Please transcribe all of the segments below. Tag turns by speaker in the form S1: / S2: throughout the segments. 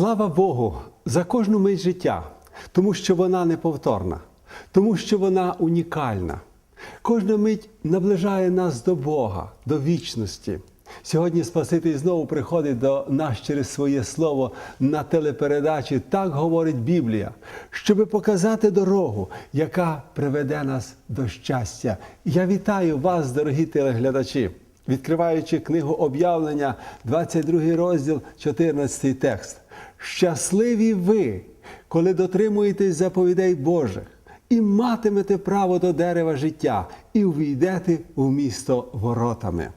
S1: Слава Богу за кожну мить життя, тому що вона неповторна, тому що вона унікальна. Кожна мить наближає нас до Бога, до вічності. Сьогодні Спаситель знову приходить до нас через своє слово на телепередачі. Так говорить Біблія, щоби показати дорогу, яка приведе нас до щастя. Я вітаю вас, дорогі телеглядачі, відкриваючи книгу об'явлення, 22 розділ, 14 текст. Щасливі ви, коли дотримуєтесь заповідей Божих, і матимете право до дерева життя, і увійдете у місто воротами.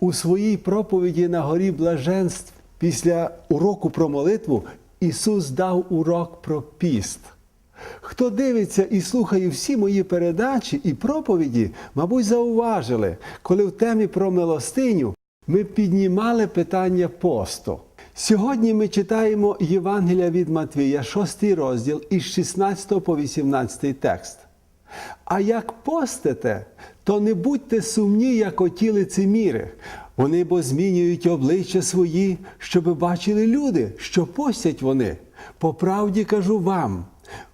S1: У своїй проповіді на горі блаженств після уроку про молитву Ісус дав урок про піст. Хто дивиться і слухає всі мої передачі і проповіді, мабуть, зауважили, коли в темі про милостиню ми піднімали питання посту. Сьогодні ми читаємо Євангелія від Матвія, 6 розділ із 16 по 18 текст. А як постите, то не будьте сумні, як оті лицеміри. Вони бо змінюють обличчя свої, щоби бачили люди, що постять вони. По правді кажу вам,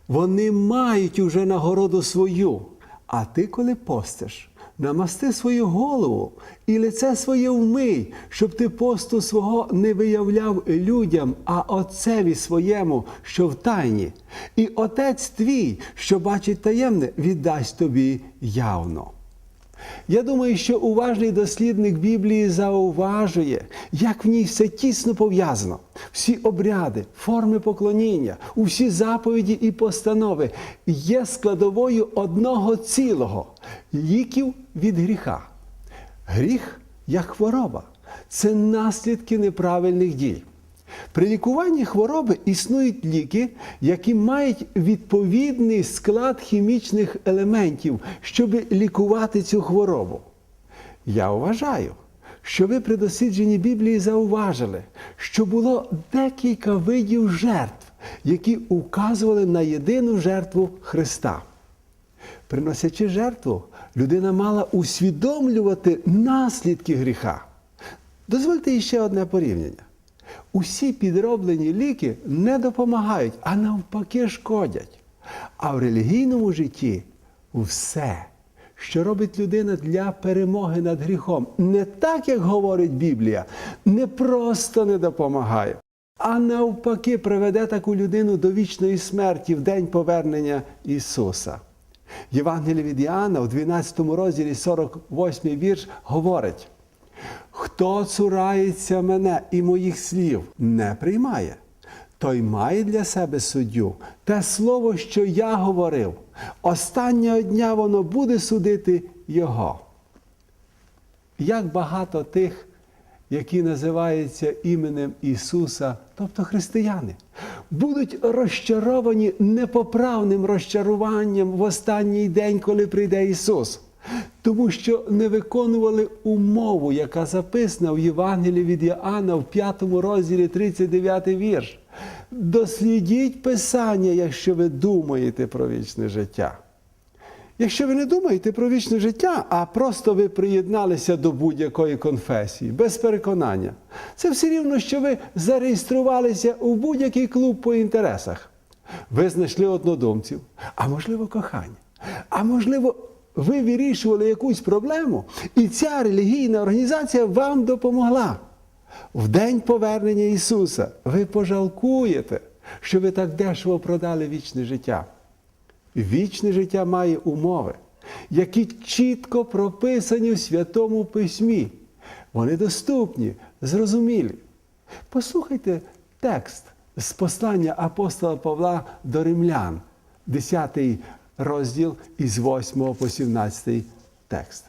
S1: вони мають уже нагороду свою. А ти, коли постиш, намасти свою голову і лице своє вмий, щоб ти посту свого не виявляв людям, а отцеві своєму, що в тайні. І отець твій, що бачить таємне, віддасть тобі явно. Я думаю, що уважний дослідник Біблії зауважує, як в ній все тісно пов'язано. Всі обряди, форми поклоніння, усі заповіді і постанови є складовою одного цілого ліків від гріха. Гріх як хвороба це наслідки неправильних дій. При лікуванні хвороби існують ліки, які мають відповідний склад хімічних елементів, щоб лікувати цю хворобу. Я вважаю, що ви при дослідженні Біблії зауважили, що було декілька видів жертв, які указували на єдину жертву Христа. Приносячи жертву, людина мала усвідомлювати наслідки гріха. Дозвольте ще одне порівняння. Усі підроблені ліки не допомагають, а навпаки шкодять. А в релігійному житті все, що робить людина для перемоги над гріхом, не так, як говорить Біблія, не просто не допомагає, а навпаки приведе таку людину до вічної смерті в день повернення Ісуса. Євангеліє від Іоанна в 12 розділі 48 вірш говорить. Хто цурається мене і моїх слів не приймає, той має для себе суддю те слово, що я говорив. Останнього дня воно буде судити його. Як багато тих, які називаються іменем Ісуса, тобто християни, будуть розчаровані непоправним розчаруванням в останній день, коли прийде Ісус тому що не виконували умову, яка записана в Євангелії від Іоанна в 5 розділі 39 вірш. Дослідіть Писання, якщо ви думаєте про вічне життя. Якщо ви не думаєте про вічне життя, а просто ви приєдналися до будь-якої конфесії, без переконання, це все рівно, що ви зареєструвалися у будь-який клуб по інтересах. Ви знайшли однодумців, а можливо, кохання, а можливо, ви вирішували якусь проблему, і ця релігійна організація вам допомогла. В день повернення Ісуса ви пожалкуєте, що ви так дешево продали вічне життя. Вічне життя має умови, які чітко прописані в Святому Письмі. Вони доступні, зрозумілі. Послухайте текст з послання апостола Павла до римлян, 10 розділ із 8 по 17 текст.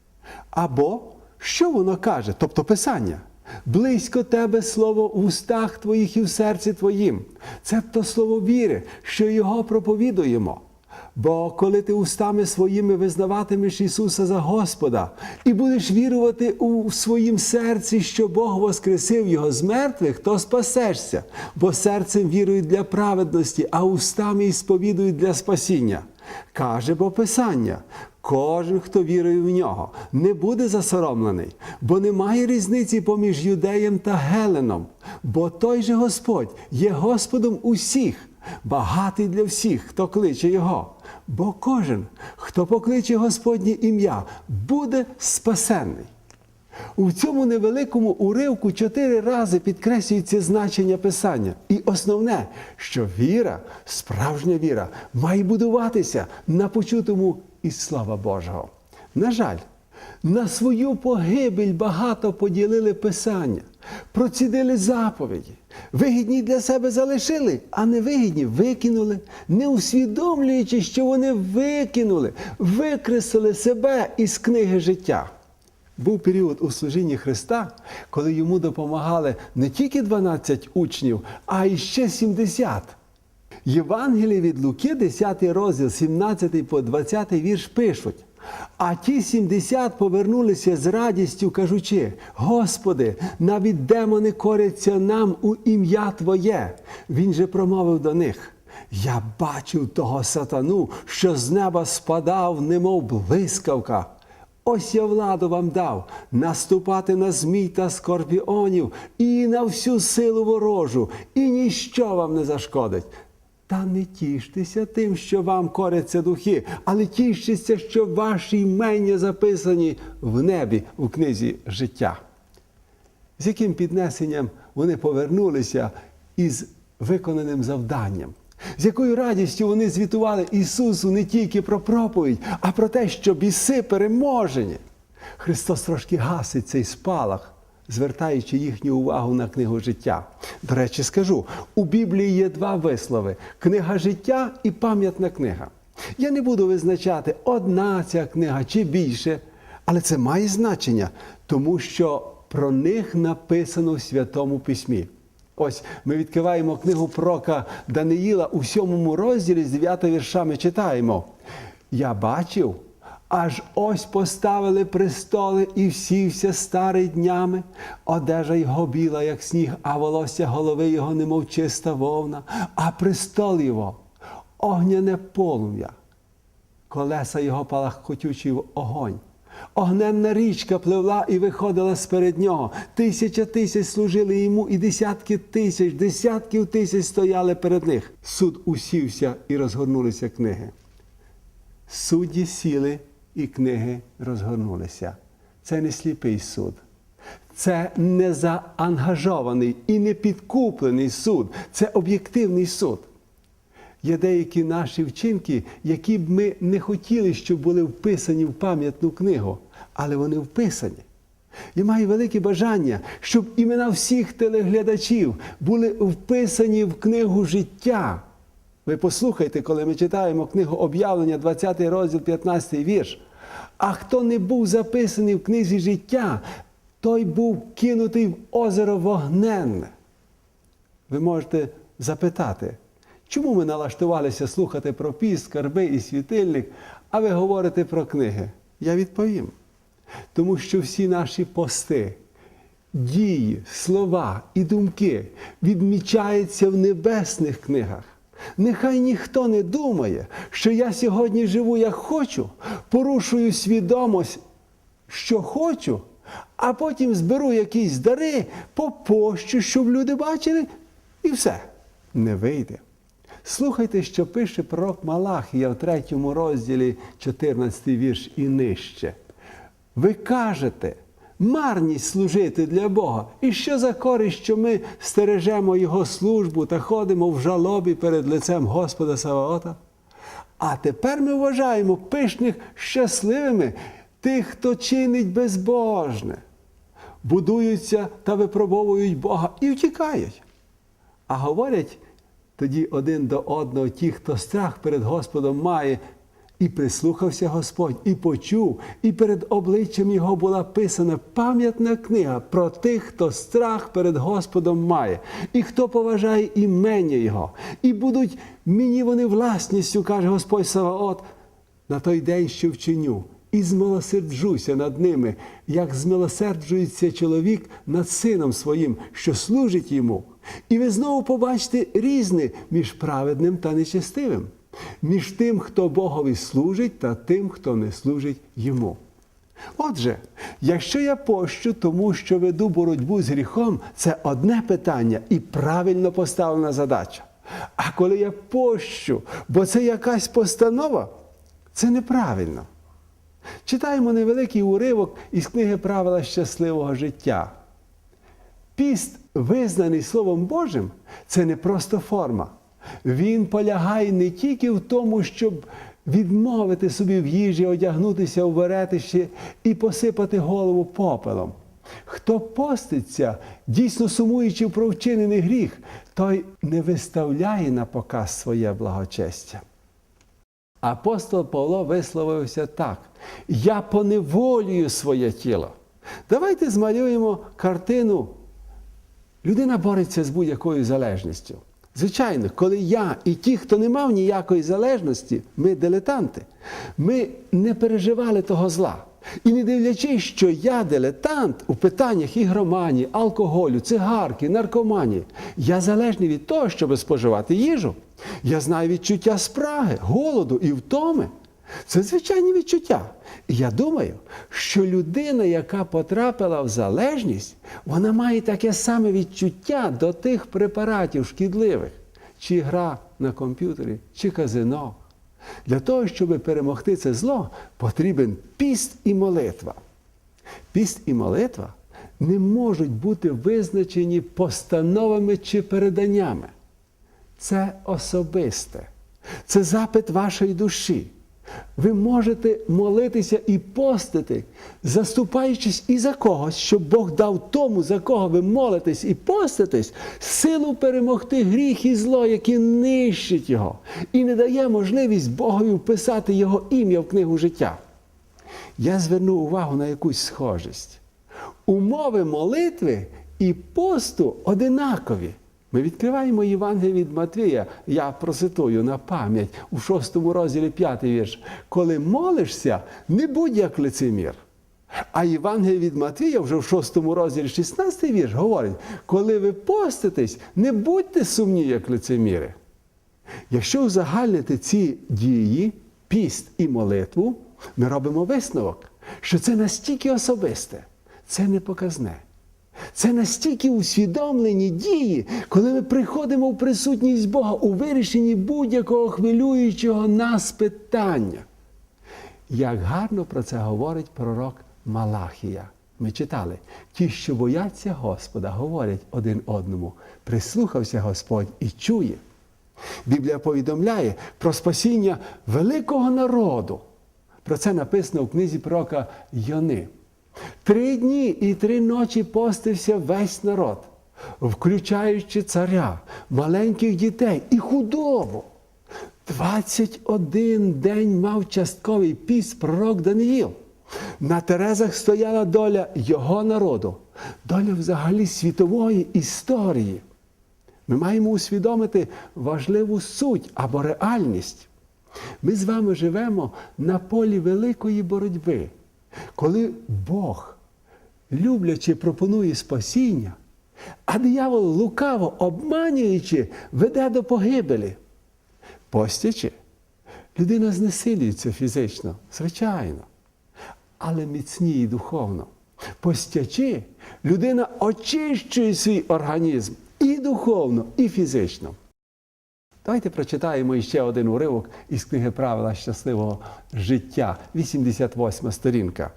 S1: Або що воно каже, тобто Писання? Близько тебе слово в устах твоїх і в серці твоїм. Це то слово віри, що його проповідуємо. Бо коли ти устами своїми визнаватимеш Ісуса за Господа і будеш вірувати у своїм серці, що Бог воскресив Його з мертвих, то спасешся, бо серцем вірують для праведності, а устами і сповідують для спасіння. Каже бо Писання. Кожен, хто вірує в нього, не буде засоромлений, бо немає різниці поміж юдеєм та Геленом, бо той же Господь є Господом усіх, багатий для всіх, хто кличе Його. Бо кожен, хто покличе Господнє ім'я, буде спасенний. У цьому невеликому уривку чотири рази підкреслюється значення Писання. І основне, що віра, справжня віра, має будуватися на почутому із слава Божого. На жаль, на свою погибель багато поділили Писання, процідили заповіді. Вигідні для себе залишили, а невигідні викинули, не усвідомлюючи, що вони викинули, викреслили себе із книги життя. Був період у служінні Христа, коли йому допомагали не тільки 12 учнів, а й ще 70. Євангелії від Луки, 10 розділ, 17 по 20 вірш пишуть. А ті 70 повернулися з радістю, кажучи: Господи, навіть демони коряться нам у ім'я Твоє. Він же промовив до них. Я бачив того сатану, що з неба спадав, немов блискавка. Ось я владу вам дав наступати на змій та скорпіонів і на всю силу ворожу, і ніщо вам не зашкодить. Та не тіштеся тим, що вам коряться духи, але тіштеся, що ваші імення записані в небі у книзі життя. З яким піднесенням вони повернулися із виконаним завданням, з якою радістю вони звітували Ісусу не тільки про проповідь, а про те, що біси переможені. Христос трошки гасить цей спалах, звертаючи їхню увагу на книгу життя. До речі, скажу: у Біблії є два вислови: книга життя і пам'ятна книга. Я не буду визначати, одна ця книга чи більше, але це має значення, тому що про них написано в Святому Письмі. Ось ми відкриваємо книгу Прока Даниїла у сьомому розділі з 9 віршами читаємо. Я бачив, аж ось поставили престоли і всівся старий днями, одежа його біла, як сніг, а волосся голови його, немов чиста вовна, а престол його огняне полум'я, колеса його палахкотючий огонь. Огненна річка пливла і виходила сперед нього. Тисяча тисяч служили йому, і десятки тисяч, десятків тисяч стояли перед них. Суд усівся і розгорнулися книги. Судді сіли і книги розгорнулися. Це не сліпий суд. Це не заангажований і не підкуплений суд. Це об'єктивний суд. Є деякі наші вчинки, які б ми не хотіли, щоб були вписані в пам'ятну книгу, але вони вписані. Я маю велике бажання, щоб імена всіх телеглядачів були вписані в книгу життя. Ви послухайте, коли ми читаємо книгу об'явлення, 20 розділ, 15 вірш. А хто не був записаний в книзі життя, той був кинутий в озеро вогненне. Ви можете запитати, чому ми налаштувалися слухати про піст, скарби і світильник, а ви говорите про книги? Я відповім. Тому що всі наші пости, дії, слова і думки відмічаються в небесних книгах. Нехай ніхто не думає, що я сьогодні живу як хочу, порушую свідомість, що хочу, а потім зберу якісь дари, попощу, щоб люди бачили, і все не вийде. Слухайте, що пише пророк Малахія в третьому розділі, 14 вірш і нижче. Ви кажете, марність служити для Бога. І що за користь, що ми стережемо Його службу та ходимо в жалобі перед лицем Господа Саваота? А тепер ми вважаємо пишних щасливими тих, хто чинить безбожне, будуються та випробовують Бога і втікають. А говорять тоді один до одного ті, хто страх перед Господом має, І прислухався Господь, і почув, і перед обличчям його була писана пам'ятна книга про тих, хто страх перед Господом має, і хто поважає імення Його. І будуть мені вони власністю, каже Господь Саваот, на той день, що вчиню, і змилосерджуся над ними, як змилосерджується чоловік над сином своїм, що служить йому. І ви знову побачите різне між праведним та нечестивим, між тим, хто Богові служить, та тим, хто не служить йому. Отже, якщо я пощу, тому що веду боротьбу з гріхом, це одне питання і правильно поставлена задача. А коли я пощу, бо це якась постанова, це неправильно. Читаємо невеликий уривок із книги Правила щасливого життя. Піст, визнаний Словом Божим, це не просто форма. Він полягає не тільки в тому, щоб відмовити собі в їжі, одягнутися у веретище і посипати голову попелом. Хто поститься, дійсно сумуючи про вчинений гріх, той не виставляє на показ своє благочестя. Апостол Павло висловився так: Я поневолюю своє тіло. Давайте змалюємо картину. Людина бореться з будь-якою залежністю. Звичайно, коли я і ті, хто не мав ніякої залежності, ми дилетанти, ми не переживали того зла. І не дивлячись, що я дилетант у питаннях ігроманії, алкоголю, цигарки, наркоманії, я залежний від того, щоб споживати їжу. Я знаю відчуття спраги, голоду і втоми. Це звичайні відчуття. І я думаю, що людина, яка потрапила в залежність, вона має таке саме відчуття до тих препаратів шкідливих, чи гра на комп'ютері, чи казино. Для того, щоб перемогти це зло, потрібен піст і молитва. Піст і молитва не можуть бути визначені постановами чи переданнями. Це особисте, це запит вашої душі. Ви можете молитися і постити, заступаючись і за когось, щоб Бог дав тому, за кого ви молитесь і поститесь, силу перемогти гріх і зло, яке нищить його, і не дає можливість Богові вписати його ім'я в книгу життя. Я зверну увагу на якусь схожість. Умови молитви і посту одинакові. Ми відкриваємо Євангеліє від Матвія, я процитую на пам'ять у шостому розділі п'ятий вірш. Коли молишся, не будь як лицемір. А Євангеліє від Матвія вже в шостому розділі 16 вірш говорить: коли ви поститесь, не будьте сумні, як лицеміри. Якщо узагальнити ці дії, піст і молитву, ми робимо висновок, що це настільки особисте, це не показне. Це настільки усвідомлені дії, коли ми приходимо в присутність Бога у вирішенні будь-якого хвилюючого нас питання. Як гарно про це говорить пророк Малахія. Ми читали, ті, що бояться Господа, говорять один одному, прислухався Господь і чує. Біблія повідомляє про спасіння великого народу. Про це написано в книзі пророка Йони. Три дні і три ночі постився весь народ, включаючи царя, маленьких дітей і худобу. 21 день мав частковий піс пророк Даниїл. На Терезах стояла доля його народу, доля взагалі світової історії. Ми маємо усвідомити важливу суть або реальність. Ми з вами живемо на полі великої боротьби. Коли Бог, люблячи, пропонує спасіння, а диявол лукаво обманюючи, веде до погибелі. Постячи, людина знесилюється фізично, звичайно, але міцніє духовно. Постячи, людина очищує свій організм і духовно, і фізично. Давайте прочитаємо ще один уривок із книги Правила щасливого життя, 88 сторінка.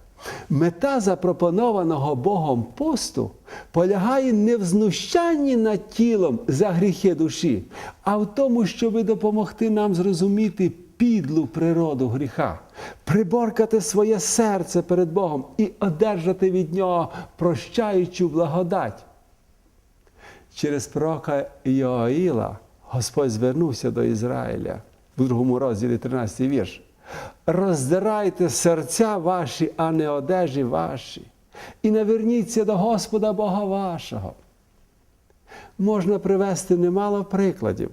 S1: Мета запропонованого Богом посту полягає не в знущанні над тілом за гріхи душі, а в тому, щоб допомогти нам зрозуміти підлу природу гріха, приборкати своє серце перед Богом і одержати від нього прощаючу благодать. Через пророка Йоаїла Господь звернувся до Ізраїля в другому розділі 13 вірш. Роздирайте серця ваші, а не одежі ваші, і наверніться до Господа Бога вашого. Можна привести немало прикладів,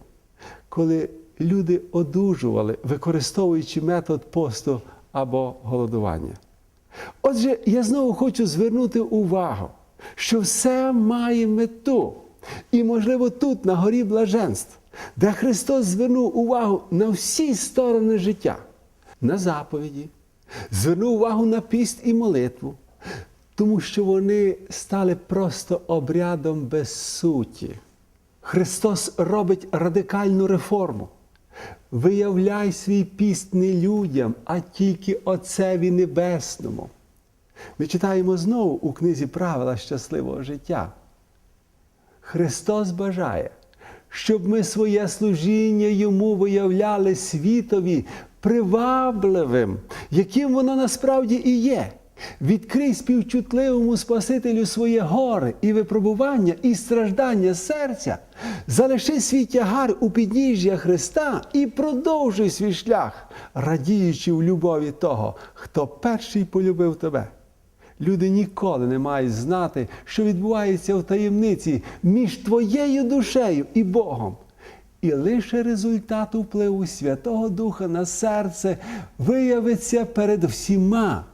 S1: коли люди одужували, використовуючи метод посту або голодування. Отже, я знову хочу звернути увагу, що все має мету. І, можливо, тут, на горі блаженств, де Христос звернув увагу на всі сторони життя, на заповіді, звернув увагу на піст і молитву, тому що вони стали просто обрядом без суті. Христос робить радикальну реформу. Виявляй свій піст не людям, а тільки Отцеві Небесному. Ми читаємо знову у книзі правила щасливого життя. Христос бажає, щоб ми своє служіння йому виявляли світові привабливим, яким воно насправді і є. Відкрий співчутливому Спасителю своє горе і випробування, і страждання серця, залиши свій тягар у підніжжя Христа і продовжуй свій шлях, радіючи в любові того, хто перший полюбив тебе. Люди ніколи не мають знати, що відбувається в таємниці між твоєю душею і Богом. І лише результат впливу Святого Духа на серце виявиться перед всіма,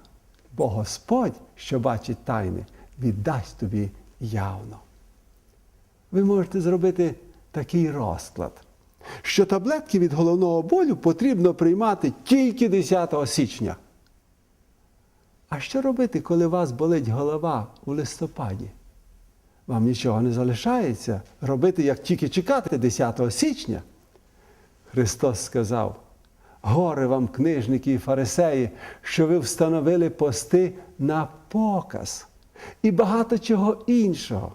S1: бо Господь, що бачить тайни, віддасть тобі явно. Ви можете зробити такий розклад, що таблетки від головного болю потрібно приймати тільки 10 січня. А що робити, коли у вас болить голова у листопаді? Вам нічого не залишається робити, як тільки чекати 10 січня. Христос сказав: горе вам, книжники і фарисеї, що ви встановили пости на показ і багато чого іншого.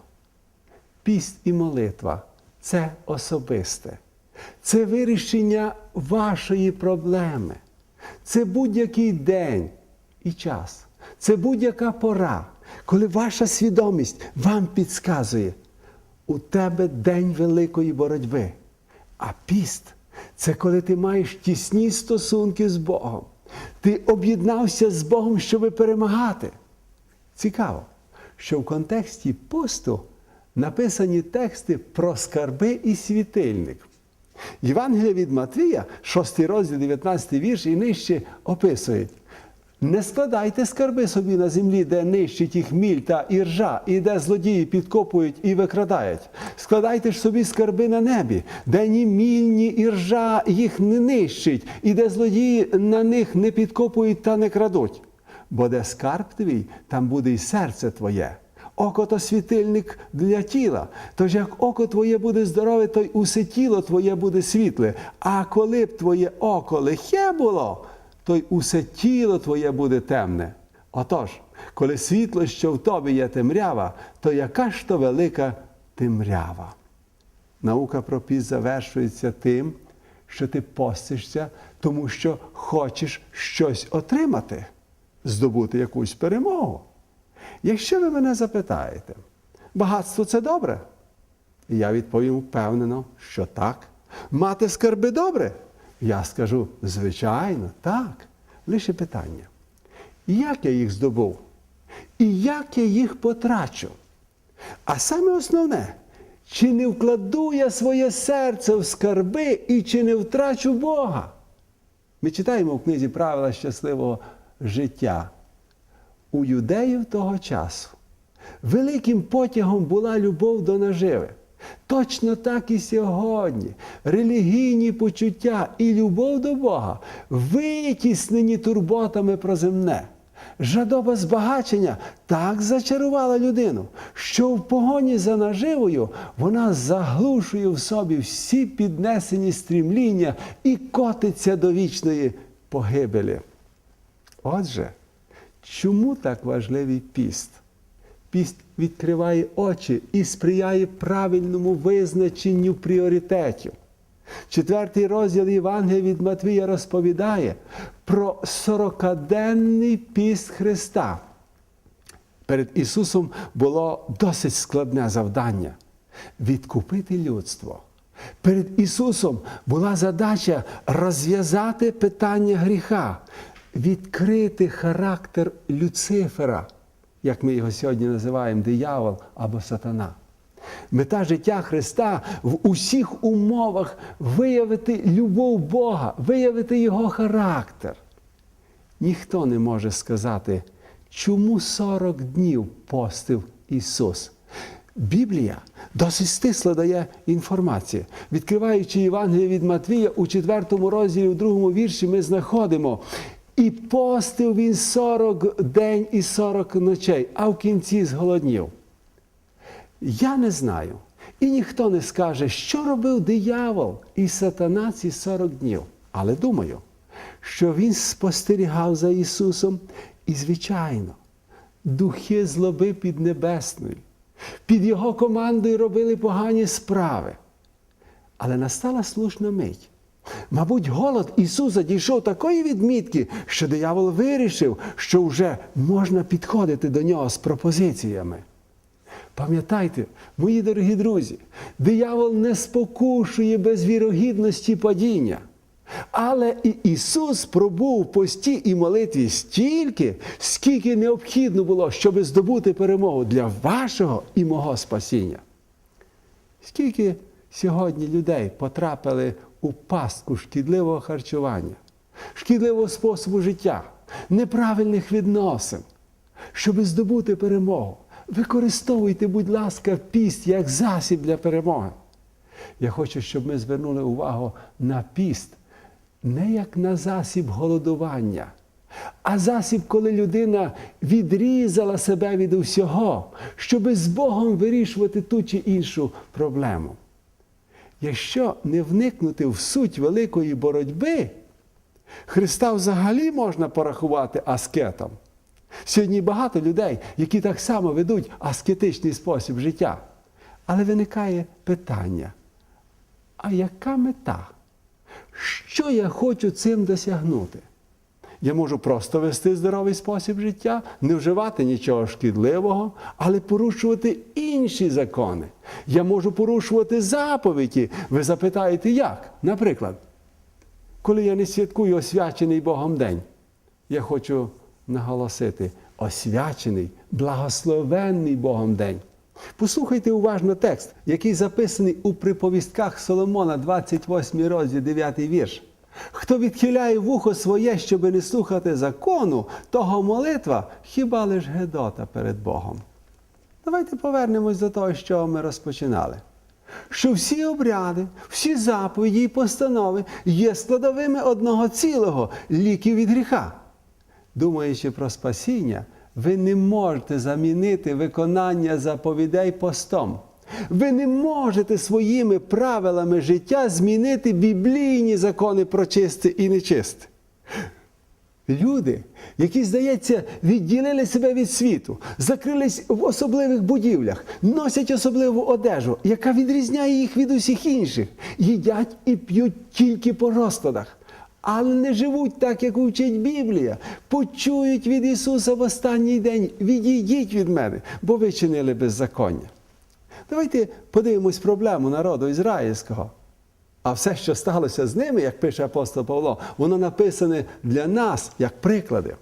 S1: Піст і молитва це особисте, це вирішення вашої проблеми, це будь-який день і час. Це будь-яка пора, коли ваша свідомість вам підказує, у тебе день великої боротьби. А піст це коли ти маєш тісні стосунки з Богом. Ти об'єднався з Богом, щоб перемагати. Цікаво, що в контексті посту написані тексти про скарби і світильник. Євангелія від Матвія, 6 розділ, 19 вірш і нижче описують. Не складайте скарби собі на землі, де нищить їх міль та іржа, і де злодії підкопують і викрадають. Складайте ж собі скарби на небі, де ні міль, ні іржа їх не нищить, і де злодії на них не підкопують та не крадуть. Бо де скарб твій, там буде й серце твоє. Око то світильник для тіла. Тож як око твоє буде здорове, то й усе тіло твоє буде світле. А коли б твоє око лихе було, то й усе тіло твоє буде темне. Отож, коли світло, що в тобі є темрява, то яка ж то велика темрява? Наука про піст завершується тим, що ти постишся, тому що хочеш щось отримати, здобути якусь перемогу. Якщо ви мене запитаєте, багатство це добре? Я відповім впевнено, що так. Мати скарби добре? Я скажу, звичайно, так. Лише питання. Як я їх здобув? І як я їх потрачу? А саме основне, чи не вкладу я своє серце в скарби і чи не втрачу Бога? Ми читаємо в книзі правила щасливого життя. У юдеїв того часу великим потягом була любов до наживи. Точно так і сьогодні. Релігійні почуття і любов до Бога витіснені турботами про земне. Жадоба збагачення так зачарувала людину, що в погоні за наживою вона заглушує в собі всі піднесені стрімління і котиться до вічної погибелі. Отже, чому так важливий піст? Піст відкриває очі і сприяє правильному визначенню пріоритетів. Четвертий розділ Євангелія від Матвія розповідає про сорокаденний піст Христа. Перед Ісусом було досить складне завдання відкупити людство, Перед Ісусом була задача розв'язати питання гріха, відкрити характер Люцифера, як ми його сьогодні називаємо диявол або сатана. Мета життя Христа в усіх умовах виявити любов Бога, виявити Його характер. Ніхто не може сказати, чому 40 днів постив Ісус. Біблія досить стисло дає інформацію. Відкриваючи Євангеліє від Матвія у 4 розділі, у 2 вірші, ми знаходимо. І постив він 40 день і 40 ночей, а в кінці зголоднів. Я не знаю. І ніхто не скаже, що робив диявол і сатана ці 40 днів. Але думаю, що він спостерігав за Ісусом і, звичайно, духи злоби піднебесної, під Його командою робили погані справи. Але настала слушна мить. Мабуть, голод Ісуса дійшов такої відмітки, що диявол вирішив, що вже можна підходити до нього з пропозиціями. Пам'ятайте, мої дорогі друзі, диявол не спокушує без вірогідності падіння. Але і Ісус пробув в пості і молитві стільки, скільки необхідно було, щоб здобути перемогу для вашого і мого спасіння. Скільки сьогодні людей потрапили у пастку шкідливого харчування, шкідливого способу життя, неправильних відносин, щоб здобути перемогу. Використовуйте, будь ласка, піст як засіб для перемоги. Я хочу, щоб ми звернули увагу на піст не як на засіб голодування, а засіб, коли людина відрізала себе від усього, щоб з Богом вирішувати ту чи іншу проблему. Якщо не вникнути в суть великої боротьби, Христа взагалі можна порахувати аскетом. Сьогодні багато людей, які так само ведуть аскетичний спосіб життя. Але виникає питання: а яка мета? Що я хочу цим досягнути? Я можу просто вести здоровий спосіб життя, не вживати нічого шкідливого, але порушувати інші закони. Я можу порушувати заповіді. Ви запитаєте, як? Наприклад, коли я не святкую освячений Богом день, я хочу наголосити освячений, благословенний Богом день. Послухайте уважно текст, який записаний у приповістках Соломона, 28 розділ, 9 вірш. Хто відхиляє вухо своє, щоби не слухати закону, того молитва хіба лиш Гедота перед Богом. Давайте повернемось до того, з чого ми розпочинали. Що всі обряди, всі заповіді і постанови є складовими одного цілого ліків від гріха. Думаючи про спасіння, ви не можете замінити виконання заповідей постом. Ви не можете своїми правилами життя змінити біблійні закони про чисте і нечисте. Люди, які, здається, відділили себе від світу, закрились в особливих будівлях, носять особливу одежу, яка відрізняє їх від усіх інших, їдять і п'ють тільки по розкладах, але не живуть так, як вчить Біблія. Почують від Ісуса в останній день: відійдіть від мене, бо ви чинили беззаконня. Давайте подивимось проблему народу ізраїльського. А все, що сталося з ними, як пише апостол Павло, воно написане для нас як приклади.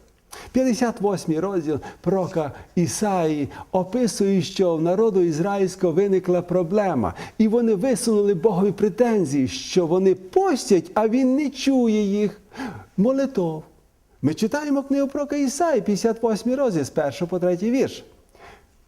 S1: 58 розділ пророка Ісаї описує, що в народу ізраїльського виникла проблема, і вони висунули Богові претензії, що вони постять, а він не чує їх. Молитов. Ми читаємо книгу пророка Ісаї, 58 розділ, з 1 по 3 вірш.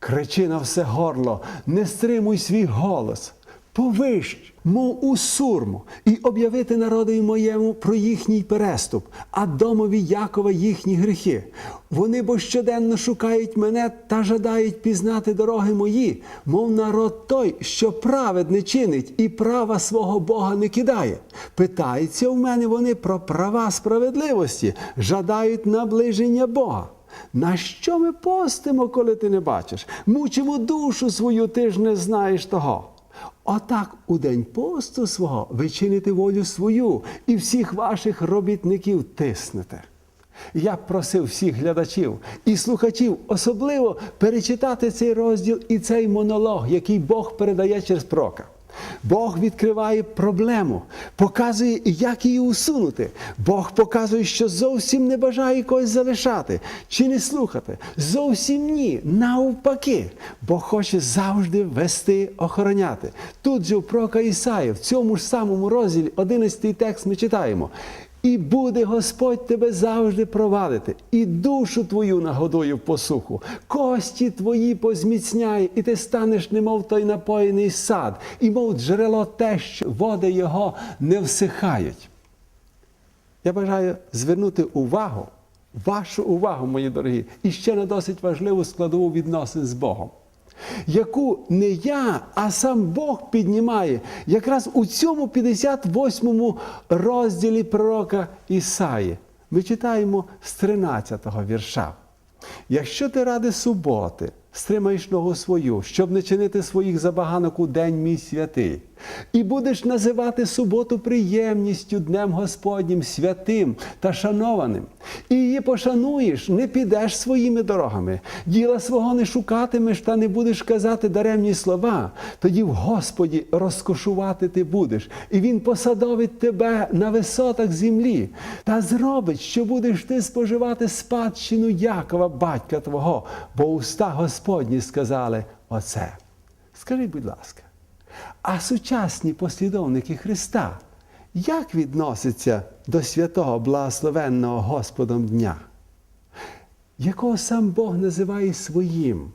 S1: Кричи на все горло, не стримуй свій голос, повищ, мов у сурму, і об'явити народові моєму про їхній переступ, а домові Якова їхні гріхи. Вони бо щоденно шукають мене та жадають пізнати дороги мої, мов народ той, що праведне чинить і права свого Бога не кидає. Питаються в мене вони про права справедливості, жадають наближення Бога. На що ми постимо, коли ти не бачиш? Мучимо душу свою, ти ж не знаєш того. Отак у день посту свого ви чините волю свою і всіх ваших робітників тиснете. Я просив всіх глядачів і слухачів особливо перечитати цей розділ і цей монолог, який Бог передає через прока. Бог відкриває проблему, показує, як її усунути. Бог показує, що зовсім не бажає когось залишати чи не слухати. Зовсім ні. Навпаки, Бог хоче завжди вести, охороняти. Тут же у пророка Ісаїв, в цьому ж самому розділі, 11 текст ми читаємо. І буде Господь тебе завжди провадити, і душу твою нагодує в посуху, кості твої позміцняє, і ти станеш, немов той напоєний сад, і мов джерело те, що води його не всихають. Я бажаю звернути увагу, вашу увагу, мої дорогі, і ще на досить важливу складову відносин з Богом, яку не я, а сам Бог піднімає якраз у цьому 58 розділі пророка Ісаї. Ми читаємо з 13-го вірша. Якщо ти ради суботи стримаєш ногу свою, щоб не чинити своїх забаганок у день мій святий, і будеш називати суботу приємністю Днем Господнім, святим та шанованим, і її пошануєш, не підеш своїми дорогами, діла свого не шукатимеш та не будеш казати даремні слова, тоді в Господі розкошувати ти будеш, і Він посадовить тебе на висотах землі, та зробить, що будеш ти споживати спадщину Якова, батька твого, бо уста Господні сказали оце. Скажіть, будь ласка, а сучасні послідовники Христа як відносяться до святого благословенного Господом дня, якого сам Бог називає своїм,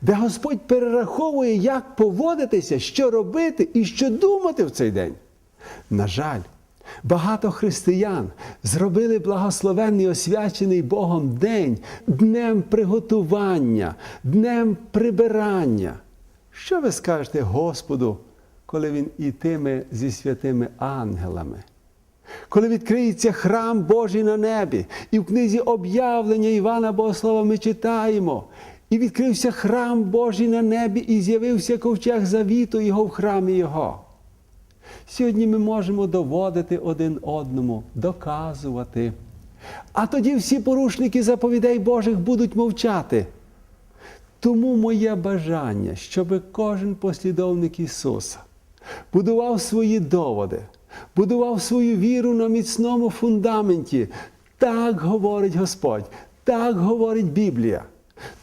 S1: де Господь перераховує, як поводитися, що робити і що думати в цей день? На жаль, багато християн зробили благословенний освячений Богом день днем приготування, днем прибирання. Що ви скажете Господу, коли Він ітиме зі святими ангелами? Коли відкриється храм Божий на небі, і в книзі об'явлення Івана Богослова ми читаємо, і відкрився храм Божий на небі, і з'явився ковчег завіту Його в храмі Його. Сьогодні ми можемо доводити один одному, доказувати. А тоді всі порушники заповідей Божих будуть мовчати. Тому моє бажання, щоб кожен послідовник Ісуса будував свої доводи, будував свою віру на міцному фундаменті. Так говорить Господь, так говорить Біблія.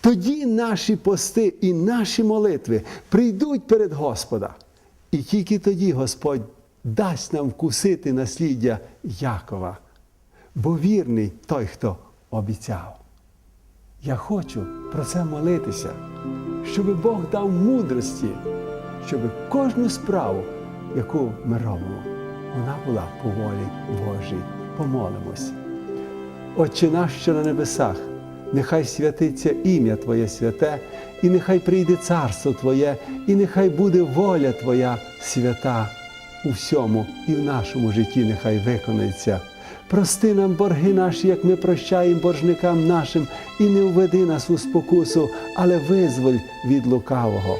S1: Тоді наші пости і наші молитви прийдуть перед Господа. І тільки тоді Господь дасть нам вкусити насліддя Якова, бо вірний той, хто обіцяв. Я хочу про це молитися, щоб Бог дав мудрості, щоб кожну справу, яку ми робимо, вона була по волі Божій. Помолимось. Отче наш, що на небесах, нехай святиться ім'я Твоє святе, і нехай прийде царство Твоє, і нехай буде воля Твоя свята у всьому і в нашому житті нехай виконається. Прости нам борги наші, як ми прощаємо боржникам нашим, і не введи нас у спокусу, але визволь від лукавого.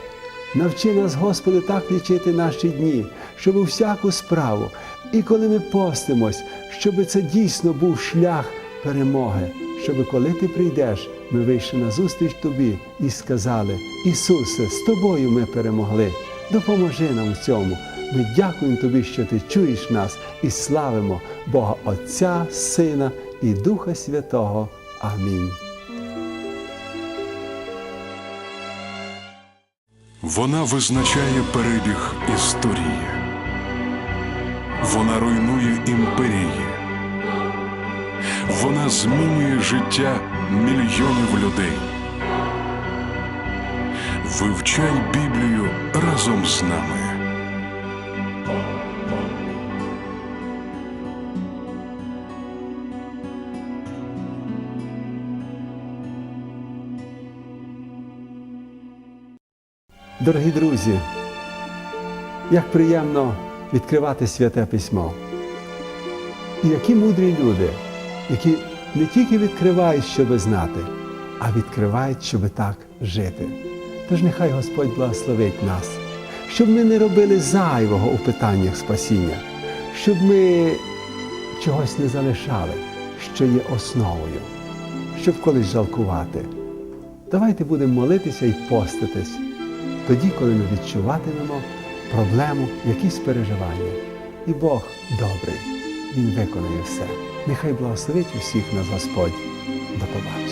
S1: Навчи нас, Господи, так лічити наші дні, щоб у всяку справу, і коли ми постимось, щоб це дійсно був шлях перемоги, щоб коли ти прийдеш, ми вийшли на зустріч тобі і сказали: Ісусе, з тобою ми перемогли. Допоможи нам в цьому. Ми дякуємо Тобі, що Ти чуєш нас і славимо Бога Отця, Сина і Духа Святого. Амінь.
S2: Вона визначає перебіг історії. Вона руйнує імперії. Вона змінює життя мільйонів людей. Вивчай Біблію разом з нами.
S1: Дорогі друзі, як приємно відкривати святе письмо. І які мудрі люди, які не тільки відкривають, щоби знати, а відкривають, щоби так жити. Тож нехай Господь благословить нас, щоб ми не робили зайвого у питаннях спасіння, щоб ми чогось не залишали, що є основою, щоб колись жалкувати. Давайте будемо молитися і поститись тоді, коли ми відчуватимемо проблему, якісь переживання. І Бог добрий, Він виконає все. Нехай благословить усіх нас Господь. До побачення.